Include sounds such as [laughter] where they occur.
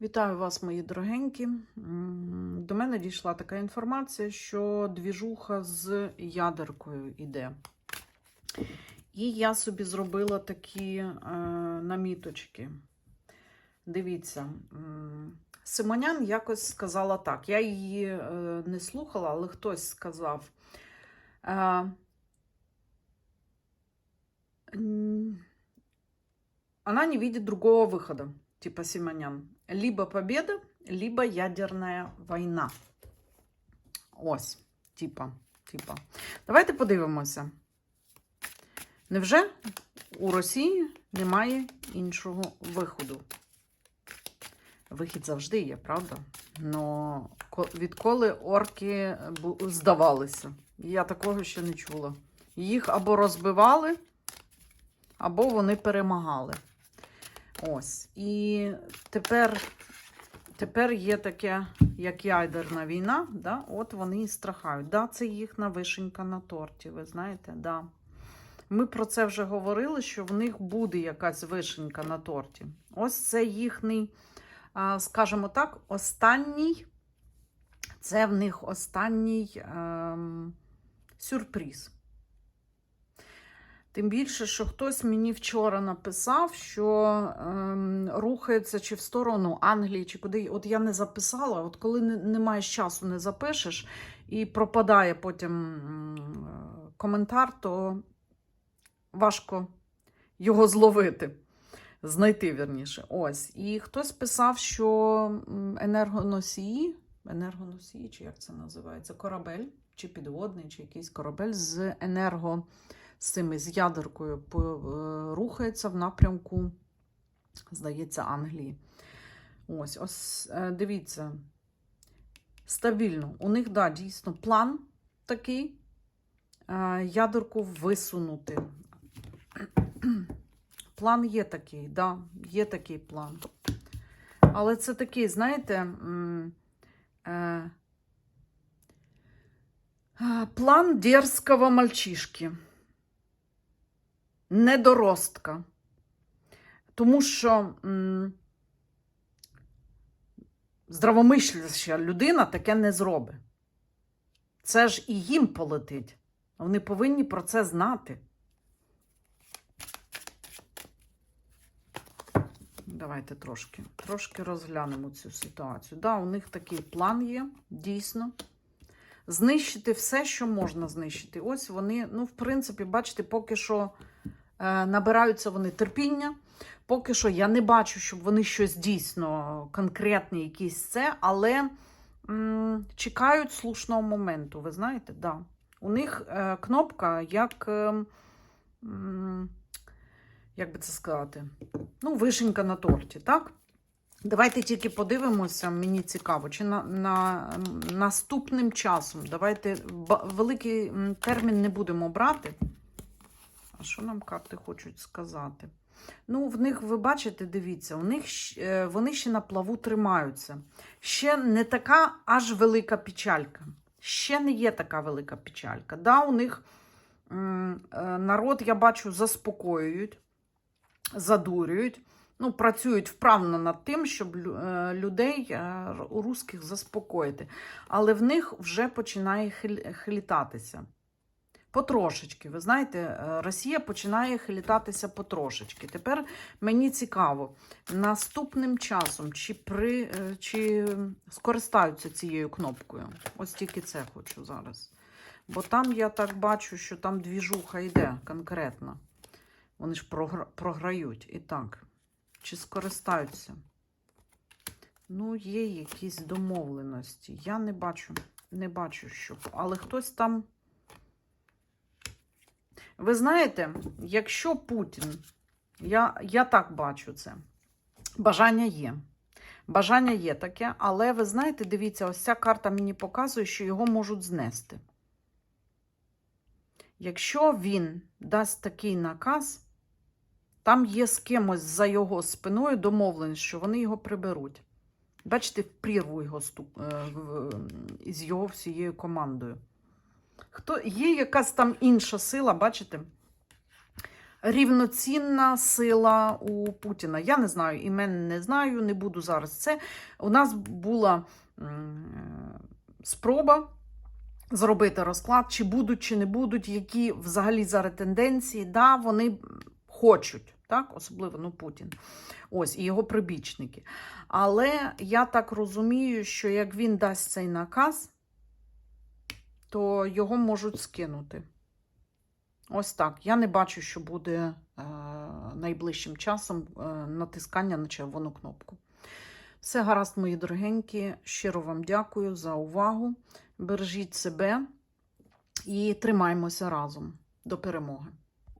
Вітаю вас, мої дорогенькі. До мене дійшла така інформація, що двіжуха з ядеркою йде. І я собі зробила такі е, наміточки. Дивіться, Симонян якось сказала так. Я її е, не слухала, але хтось сказав. Е, Она не видит другого выхода, типа Симонян. Либо победа, либо ядерна війна. Ось, типа, типа. Давайте подивимося. Невже у Росії немає іншого виходу? Вихід завжди є, правда? Но відколи орки здавалися, я такого ще не чула. Їх або розбивали, або вони перемагали. Ось. І тепер, тепер є таке, як ядерна війна, да? от вони і страхають. Да, це їхня вишенька на торті, ви знаєте, да. Ми про це вже говорили, що в них буде якась вишенька на торті. Ось це їхній, скажімо так, останній, це в них останній ем, сюрприз. Тим більше, що хтось мені вчора написав, що ем, рухається чи в сторону Англії, чи куди. От я не записала, от коли не, не маєш часу, не запишеш, і пропадає потім коментар, то важко його зловити, знайти вірніше. Ось. І хтось писав, що енергоносії, енергоносії, чи як це називається, корабель, чи підводний, чи якийсь корабель з енерго цими з ядеркою е, рухається в напрямку, здається, Англії. Ось, ось е, дивіться. Стабільно. У них, да, дійсно, план такий. е, Ядерку висунути. [clears throat] План є такий, да, є такий план. Але це такий, знаєте, план дерзкого мальчишки недоростка. Тому що м, здравомисляща людина таке не зробить. Це ж і їм полетить. Вони повинні про це знати. Давайте трошки, трошки розглянемо цю ситуацію. Да, у них такий план є, дійсно. Знищити все, що можна знищити. Ось вони, ну, в принципі, бачите, поки що набираються вони терпіння. Поки що я не бачу, щоб вони щось дійсно конкретне, якісь це, але м, чекають слушного моменту. Ви знаєте, да. У них е, кнопка як. Е, як би це сказати? Ну, вишенька на торті, так? Давайте тільки подивимося, мені цікаво, чи на, на наступним часом. Давайте великий термін не будемо брати. А що нам карти хочуть сказати? Ну, в них, ви бачите, дивіться, у них е, вони ще на плаву тримаються. Ще не така аж велика печалька. Ще не є така велика печалька. Да, у них е, народ, я бачу, заспокоюють, задурюють. Ну, працюють вправно над тим, щоб е, людей русських заспокоїти. Але в них вже починає хил- хилітатися. Потрошечки, ви знаєте, е, Росія починає хилітатися потрошечки. Тепер мені цікаво, наступним часом чи, при, е, чи скористаються цією кнопкою. Ось тільки це хочу зараз. Бо там я так бачу, що там двіжуха йде конкретно. Вони ж програ- програють. І так, чи скористаються? Ну, є якісь домовленості. Я не бачу, не бачу, що. Але хтось там. Ви знаєте, якщо Путін, я, я так бачу це, бажання є. Бажання є таке, але ви знаєте, дивіться, ось ця карта мені показує, що його можуть знести. Якщо він дасть такий наказ, там є з кимось за його спиною домовленість, що вони його приберуть. Бачите, прірву його е, його всією командою. Хто, є якась там інша сила, бачите? рівноцінна сила у Путіна. Я не знаю, імен не знаю, не буду зараз це. У нас була спроба зробити розклад, чи будуть, чи не будуть, які взагалі зараз тенденції. Да, вони хочуть, так, особливо ну, Путін. Ось, і його прибічники. Але я так розумію, що як він дасть цей наказ, то його можуть скинути. Ось так. Я не бачу, що буде е, найближчим часом е, натискання на червону кнопку. Все гаразд, мої дорогенькі. Щиро вам дякую за увагу. Бережіть себе і тримаємося разом до перемоги.